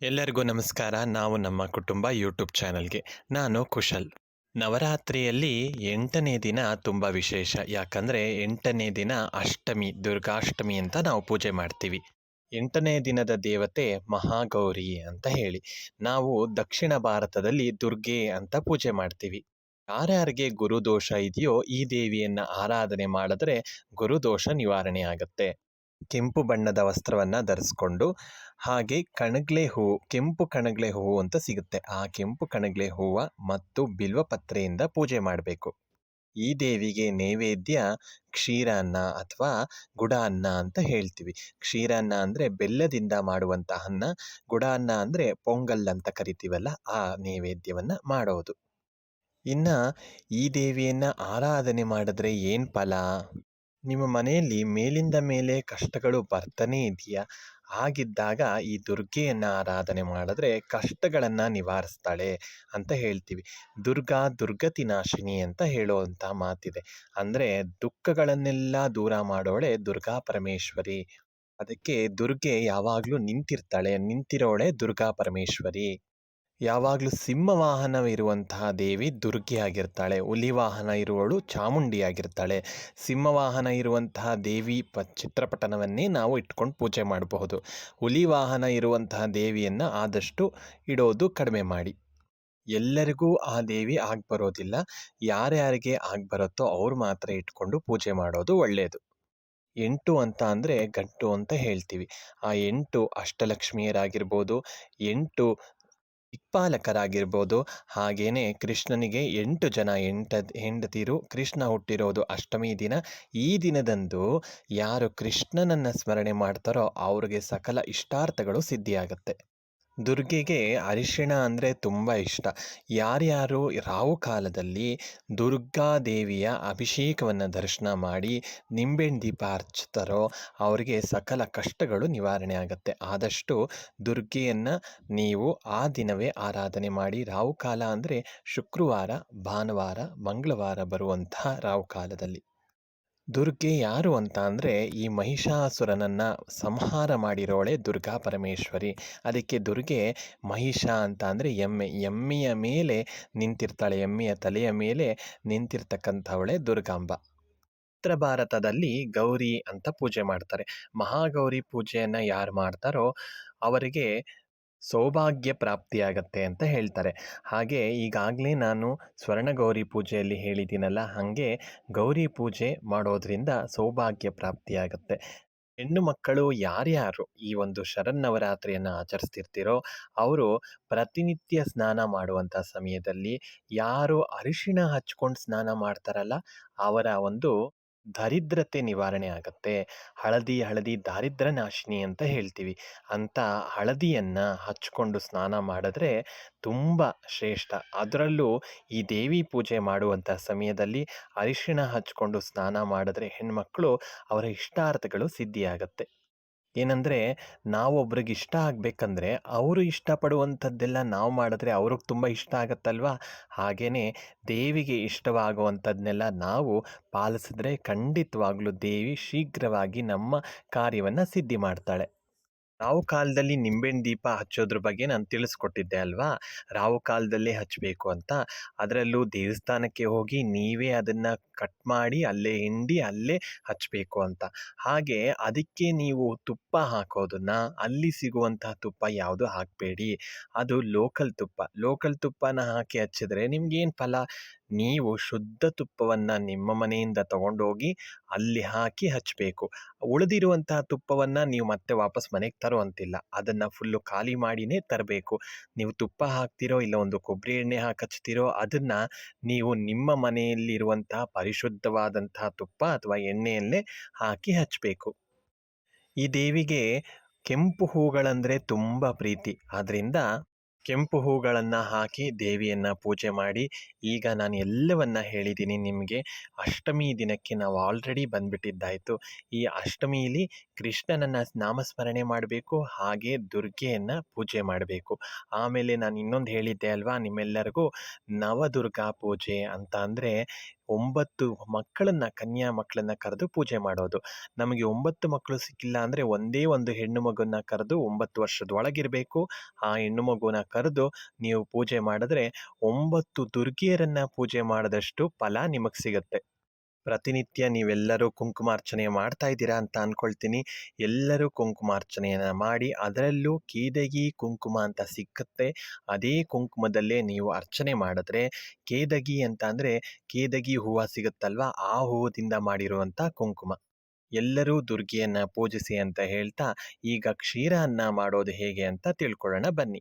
ಎಲ್ಲರಿಗೂ ನಮಸ್ಕಾರ. ನಾವು ನಮ್ಮ ಕುಟುಂಬ ಯೂಟ್ಯೂಬ್ ಚಾನಲ್ಗೆ. ನಾನು ಕುಶಲ್. ನವರಾತ್ರಿಯಲ್ಲಿ ಎಂಟನೇ ದಿನ ತುಂಬ ವಿಶೇಷ. ಯಾಕಂದರೆ ಎಂಟನೇ ದಿನ ಅಷ್ಟಮಿ, ದುರ್ಗಾಷ್ಟಮಿ ಅಂತ ನಾವು ಪೂಜೆ ಮಾಡ್ತೀವಿ. ಎಂಟನೇ ದಿನದ ದೇವತೆ ಮಹಾಗೌರಿ ಅಂತ ಹೇಳಿ. ನಾವು ದಕ್ಷಿಣ ಭಾರತದಲ್ಲಿ ದುರ್ಗೆ ಅಂತ ಪೂಜೆ ಮಾಡ್ತೀವಿ. ಯಾರ್ಯಾರಿಗೆ ಗುರುದೋಷ ಇದೆಯೋ ಈ ದೇವಿಯನ್ನು ಆರಾಧನೆ ಮಾಡಿದ್ರೆ ಗುರುದೋಷ ನಿವಾರಣೆ ಆಗುತ್ತೆ. ಕೆಂಪು ಬಣ್ಣದ ವಸ್ತ್ರವನ್ನ ಧರಿಸ್ಕೊಂಡು ಹಾಗೆ ಕಣಗ್ಲೆ ಹೂವು ಕೆಂಪು ಕಣಗ್ಲೆ ಹೂವು ಅಂತ ಸಿಗುತ್ತೆ. ಆ ಕೆಂಪು ಕಣಗ್ಲೆ ಹೂವು ಮತ್ತು ಬಿಲ್ವಪತ್ರೆಯಿಂದ ಪೂಜೆ ಮಾಡಬೇಕು. ಈ ದೇವಿಗೆ ನೈವೇದ್ಯ ಕ್ಷೀರಾನ್ನ ಅಥವಾ ಗುಡ ಅನ್ನ ಅಂತ ಹೇಳ್ತೀವಿ. ಕ್ಷೀರಾನ್ನ ಅಂದರೆ ಬೆಲ್ಲದಿಂದ ಮಾಡುವಂಥ ಅನ್ನ ಗುಡ ಅನ್ನ ಅಂದರೆ ಪೊಂಗಲ್ ಅಂತ ಕರಿತೀವಲ್ಲ ಆ ನೈವೇದ್ಯವನ್ನ ಮಾಡೋದು. ಇನ್ನ ಈ ದೇವಿಯನ್ನ ಆರಾಧನೆ ಮಾಡಿದ್ರೆ ಏನು ಫಲ? ನಿಮ್ಮ ಮನೆಯಲ್ಲಿ ಮೇಲಿಂದ ಮೇಲೆ ಕಷ್ಟಗಳು ಬರ್ತಾನೇ ಇದೆಯಾ? ಹಾಗಿದ್ದಾಗ ಈ ದುರ್ಗೆಯನ್ನ ಆರಾಧನೆ ಮಾಡಿದ್ರೆ ಕಷ್ಟಗಳನ್ನು ನಿವಾರಿಸ್ತಾಳೆ ಅಂತ ಹೇಳ್ತೀವಿ. ದುರ್ಗಾ ದುರ್ಗತಿ ನಾಶಿನಿ ಅಂತ ಹೇಳುವಂಥ ಮಾತಿದೆ. ಅಂದರೆ ದುಃಖಗಳನ್ನೆಲ್ಲ ದೂರ ಮಾಡೋಳೆ ದುರ್ಗಾ ಪರಮೇಶ್ವರಿ. ಅದಕ್ಕೆ ದುರ್ಗೆ ಯಾವಾಗಲೂ ನಿಂತಿರ್ತಾಳೆ, ನಿಂತಿರೋಳೆ ದುರ್ಗಾ ಪರಮೇಶ್ವರಿ. ಯಾವಾಗಲೂ ಸಿಂಹ ವಾಹನವಿರುವಂತಹ ದೇವಿ ದುರ್ಗೆ ಆಗಿರ್ತಾಳೆ. ಹುಲಿ ವಾಹನ ಇರುವಳು ಚಾಮುಂಡಿ ಆಗಿರ್ತಾಳೆ. ಸಿಂಹ ವಾಹನ ಇರುವಂತಹ ದೇವಿ ಪ ಚಿತ್ರಪಟನವನ್ನೇ ನಾವು ಇಟ್ಕೊಂಡು ಪೂಜೆ ಮಾಡಬಹುದು. ಹುಲಿ ವಾಹನ ಇರುವಂತಹ ದೇವಿಯನ್ನು ಆದಷ್ಟು ಇಡೋದು ಕಡಿಮೆ ಮಾಡಿ. ಎಲ್ಲರಿಗೂ ಆ ದೇವಿ ಆಗ್ಬರೋದಿಲ್ಲ ಯಾರ್ಯಾರಿಗೆ ಆಗ್ಬರುತ್ತೋ ಅವ್ರು ಮಾತ್ರ ಇಟ್ಕೊಂಡು ಪೂಜೆ ಮಾಡೋದು ಒಳ್ಳೆಯದು ಎಂಟು ಅಂತ ಅಂದರೆ ಗಂಟು ಅಂತ ಹೇಳ್ತೀವಿ. ಆ ಎಂಟು ಅಷ್ಟಲಕ್ಷ್ಮಿಯರಾಗಿರ್ಬೋದು. ಎಂಟು ದಿಕ್ಪಾಲಕರಾಗಿರ್ಬೋದು ಹಾಗೇನೆ ಕೃಷ್ಣನಿಗೆ ಎಂಟು ಜನ ಎಂಟ ಹೆಂಡತಿರು, ಕೃಷ್ಣ ಹುಟ್ಟಿರೋದು ಅಷ್ಟಮಿ ದಿನ. ಈ ದಿನದಂದು ಯಾರು ಕೃಷ್ಣನನ್ನು ಸ್ಮರಣೆ ಮಾಡ್ತಾರೋ ಅವ್ರಿಗೆ ಸಕಲ ಇಷ್ಟಾರ್ಥಗಳು ಸಿದ್ಧಿಯಾಗತ್ತೆ. ದುರ್ಗೆಗೆ ಅರಿಶಿಣ ಅಂದರೆ ತುಂಬ ಇಷ್ಟ. ಯಾರ್ಯಾರು ರಾವು ಕಾಲದಲ್ಲಿ ದುರ್ಗಾದೇವಿಯ ಅಭಿಷೇಕವನ್ನು ದರ್ಶನ ಮಾಡಿ ನಿಂಬೆಹಣ್ಣು ದೀಪ ಹಚ್ತಾರೋ ಅವರಿಗೆ ಸಕಲ ಕಷ್ಟಗಳು ನಿವಾರಣೆ ಆಗುತ್ತೆ. ಆದಷ್ಟು ದುರ್ಗೆಯನ್ನು ನೀವು ಆ ದಿನವೇ ಆರಾಧನೆ ಮಾಡಿ ರಾವು ಕಾಲ ಅಂದರೆ ಶುಕ್ರವಾರ, ಭಾನುವಾರ, ಮಂಗಳವಾರ ಬರುವಂತಹ ರಾವು ಕಾಲದಲ್ಲಿ. ದುರ್ಗೆ ಯಾರು ಅಂತ ಅಂದರೆ ಈ ಮಹಿಷಾಸುರನನ್ನು ಸಂಹಾರ ಮಾಡಿರೋಳೆ ದುರ್ಗಾ ಪರಮೇಶ್ವರಿ. ಅದಕ್ಕೆ ದುರ್ಗೆ ಮಹಿಷ ಅಂತ ಅಂದರೆ ಎಮ್ಮೆ. ಎಮ್ಮೆಯ ಮೇಲೆ ನಿಂತಿರ್ತಾಳೆ, ಎಮ್ಮೆಯ ತಲೆಯ ಮೇಲೆ ನಿಂತಿರ್ತಕ್ಕಂಥವಳೆ ದುರ್ಗಾಂಬ. ಉತ್ತರ ಭಾರತದಲ್ಲಿ ಗೌರಿ ಅಂತ ಪೂಜೆ ಮಾಡ್ತಾರೆ. ಮಹಾಗೌರಿ ಪೂಜೆಯನ್ನು ಯಾರು ಮಾಡ್ತಾರೋ ಅವರಿಗೆ ಸೌಭಾಗ್ಯ ಪ್ರಾಪ್ತಿಯಾಗತ್ತೆ ಅಂತ ಹೇಳ್ತಾರೆ. ಹಾಗೆ ಈಗಾಗಲೇ ನಾನು ಸ್ವರ್ಣಗೌರಿ ಪೂಜೆಯಲ್ಲಿ ಹೇಳಿದ್ದೀನಲ್ಲ, ಹಾಗೆ ಗೌರಿ ಪೂಜೆ ಮಾಡೋದ್ರಿಂದ ಸೌಭಾಗ್ಯ ಪ್ರಾಪ್ತಿಯಾಗತ್ತೆ. ಹೆಣ್ಣು ಮಕ್ಕಳು ಯಾರ್ಯಾರು ಈ ಒಂದು ಶರನ್ನವರಾತ್ರಿಯನ್ನು ಆಚರಿಸ್ತಿರ್ತೀರೋ, ಅವರು ಪ್ರತಿನಿತ್ಯ ಸ್ನಾನ ಮಾಡುವಂಥ ಸಮಯದಲ್ಲಿ ಯಾರು ಅರಿಶಿಣ ಹಚ್ಕೊಂಡು ಸ್ನಾನ ಮಾಡ್ತಾರಲ್ಲ, ಅವರ ಒಂದು ದರಿದ್ರತೆ ನಿವಾರಣೆ ಆಗುತ್ತೆ. ಹಳದಿ ಹಳದಿ ದಾರಿದ್ರ ನಾಶಿನಿ ಅಂತ ಹೇಳ್ತೀವಿ. ಅಂತ ಹಳದಿಯನ್ನು ಹಚ್ಕೊಂಡು ಸ್ನಾನ ಮಾಡಿದ್ರೆ ತುಂಬ ಶ್ರೇಷ್ಠ. ಅದರಲ್ಲೂ ಈ ದೇವಿ ಪೂಜೆ ಮಾಡುವಂಥ ಸಮಯದಲ್ಲಿ ಅರಿಶಿಣ ಹಚ್ಕೊಂಡು ಸ್ನಾನ ಮಾಡಿದ್ರೆ ಹೆಣ್ಮಕ್ಳು ಅವರ ಇಷ್ಟಾರ್ಥಗಳು ಸಿದ್ಧಿಯಾಗತ್ತೆ. ಏನಂದರೆ ನಾವೊಬ್ರಿಗೆ ಇಷ್ಟ ಆಗಬೇಕಂದ್ರೆ ಅವರು ಇಷ್ಟಪಡುವಂಥದ್ದೆಲ್ಲ ನಾವು ಮಾಡಿದ್ರೆ ಅವ್ರಿಗೆ ತುಂಬ ಇಷ್ಟ ಆಗತ್ತಲ್ವಾ? ಹಾಗೆಯೇ ದೇವಿಗೆ ಇಷ್ಟವಾಗುವಂಥದ್ದನ್ನೆಲ್ಲ ನಾವು ಪಾಲಿಸಿದ್ರೆ ಖಂಡಿತವಾಗ್ಲೂ ದೇವಿ ಶೀಘ್ರವಾಗಿ ನಮ್ಮ ಕಾರ್ಯವನ್ನು ಸಿದ್ಧಿ ಮಾಡ್ತಾಳೆ. ರಾವು ಕಾಲದಲ್ಲಿ ನಿಂಬೆಹಣ್ಣು ದೀಪ ಹಚ್ಚೋದ್ರ ಬಗ್ಗೆ ನಾನು ತಿಳಿಸ್ಕೊಟ್ಟಿದ್ದೆ ಅಲ್ವಾ? ರಾವು ಕಾಲದಲ್ಲೇ ಹಚ್ಚಬೇಕು ಅಂತ. ಅದರಲ್ಲೂ ದೇವಸ್ಥಾನಕ್ಕೆ ಹೋಗಿ ನೀವೇ ಅದನ್ನು ಕಟ್ ಮಾಡಿ ಅಲ್ಲೇ ಹಿಂಡಿ ಅಲ್ಲೇ ಹಚ್ಚಬೇಕು ಅಂತ. ಹಾಗೆ ಅದಕ್ಕೆ ನೀವು ತುಪ್ಪ ಹಾಕೋದನ್ನು, ಅಲ್ಲಿ ಸಿಗುವಂತಹ ತುಪ್ಪ ಯಾವುದು ಹಾಕಬೇಡಿ. ಅದು ಲೋಕಲ್ ತುಪ್ಪ. ಲೋಕಲ್ ತುಪ್ಪನ ಹಾಕಿ ಹಚ್ಚಿದ್ರೆ ನಿಮ್ಗೇನು ಫಲ? ನೀವು ಶುದ್ಧ ತುಪ್ಪವನ್ನು ನಿಮ್ಮ ಮನೆಯಿಂದ ತಗೊಂಡೋಗಿ ಅಲ್ಲಿ ಹಾಕಿ ಹಚ್ಚಬೇಕು ಉಳಿದಿರುವಂತಹ ತುಪ್ಪವನ್ನು ನೀವು ಮತ್ತೆ ವಾಪಸ್ ಮನೆಗೆ ತರುವಂತಿಲ್ಲ. ಅದನ್ನು ಫುಲ್ಲು ಖಾಲಿ ಮಾಡಿನೇ ತರಬೇಕು. ನೀವು ತುಪ್ಪ ಹಾಕ್ತಿರೋ ಇಲ್ಲ ಒಂದು ಕೊಬ್ಬರಿ ಎಣ್ಣೆ ಹಾಕಿ ಹಚ್ತಿರೋ ಅದನ್ನು ನೀವು ನಿಮ್ಮ ಮನೆಯಲ್ಲಿರುವಂತಹ ಪರಿಶುದ್ಧವಾದಂತಹ ತುಪ್ಪ ಅಥವಾ ಎಣ್ಣೆಯಲ್ಲೇ ಹಾಕಿ ಹಚ್ಚಬೇಕು ಈ ದೇವಿಗೆ ಕೆಂಪು ಹೂಗಳಂದರೆ ತುಂಬ ಪ್ರೀತಿ. ಆದ್ದರಿಂದ ಕೆಂಪು ಹೂಗಳನ್ನು ಹಾಕಿ ದೇವಿಯನ್ನು ಪೂಜೆ ಮಾಡಿ, ಈಗ ನಾನು ಎಲ್ಲವನ್ನ ಹೇಳಿದ್ದೀನಿ ನಿಮಗೆ. ಅಷ್ಟಮಿ ದಿನಕ್ಕೆ ನಾವು ಆಲ್ರೆಡಿ ಬಂದ್ಬಿಟ್ಟಿದ್ದಾಯಿತು. ಈ ಅಷ್ಟಮಿಲಿ ಕೃಷ್ಣನನ್ನ ನಾಮಸ್ಮರಣೆ ಮಾಡಬೇಕು, ಹಾಗೆ ದುರ್ಗೆಯನ್ನು ಪೂಜೆ ಮಾಡಬೇಕು. ಆಮೇಲೆ ನಾನು ಇನ್ನೊಂದು ಹೇಳಿದ್ದೆ ಅಲ್ವಾ ನಿಮ್ಮೆಲ್ಲರಿಗೂ? ನವದುರ್ಗಾ ಪೂಜೆ ಅಂತ ಅಂದರೆ ಒಂಬತ್ತು ಮಕ್ಕಳನ್ನ, ಕನ್ಯಾ ಮಕ್ಕಳನ್ನ ಕರೆದು ಪೂಜೆ ಮಾಡೋದು. ನಮಗೆ ಒಂಬತ್ತು ಮಕ್ಕಳು ಸಿಕ್ಕಿಲ್ಲ ಅಂದರೆ ಒಂದೇ ಒಂದು ಹೆಣ್ಣು ಮಗುನ ಕರೆದು ಒಂಬತ್ತು ವರ್ಷದ ಒಳಗಿರಬೇಕು. ಆ ಹೆಣ್ಣು ಮಗುನ ಕರೆದು ನೀವು ಪೂಜೆ ಮಾಡಿದ್ರೆ ಒಂಬತ್ತು ದುರ್ಗಿಯರನ್ನ ಪೂಜೆ ಮಾಡಿದಷ್ಟು ಫಲ ನಿಮಗೆ ಸಿಗುತ್ತೆ. ಪ್ರತಿನಿತ್ಯ ನೀವೆಲ್ಲರೂ ಕುಂಕುಮಾರ್ಚನೆ ಮಾಡ್ತಾ ಇದ್ದೀರಾ ಅಂತ ಅಂದ್ಕೊಳ್ತೀನಿ ಎಲ್ಲರೂ ಕುಂಕುಮಾರ್ಚನೆಯನ್ನು ಮಾಡಿ ಅದರಲ್ಲೂ ಕೇದಗಿ ಕುಂಕುಮ ಅಂತ ಸಿಕ್ಕುತ್ತೆ. ಅದೇ ಕುಂಕುಮದಲ್ಲೇ ನೀವು ಅರ್ಚನೆ ಮಾಡಿದ್ರೆ ಕೇದಗಿ ಅಂತ ಅಂದರೆ ಕೇದಗಿ ಹೂವು ಸಿಗುತ್ತಲ್ವ ಆ ಹೂವದಿಂದ ಮಾಡಿರುವಂಥ ಕುಂಕುಮ. ಎಲ್ಲರೂ ದುರ್ಗೆಯನ್ನು ಪೂಜಿಸಿ ಅಂತ ಹೇಳ್ತಾ ಈಗ ಕ್ಷೀರ ಅನ್ನ ಮಾಡೋದು ಹೇಗೆ ಅಂತ ತಿಳ್ಕೊಳ್ಳೋಣ ಬನ್ನಿ.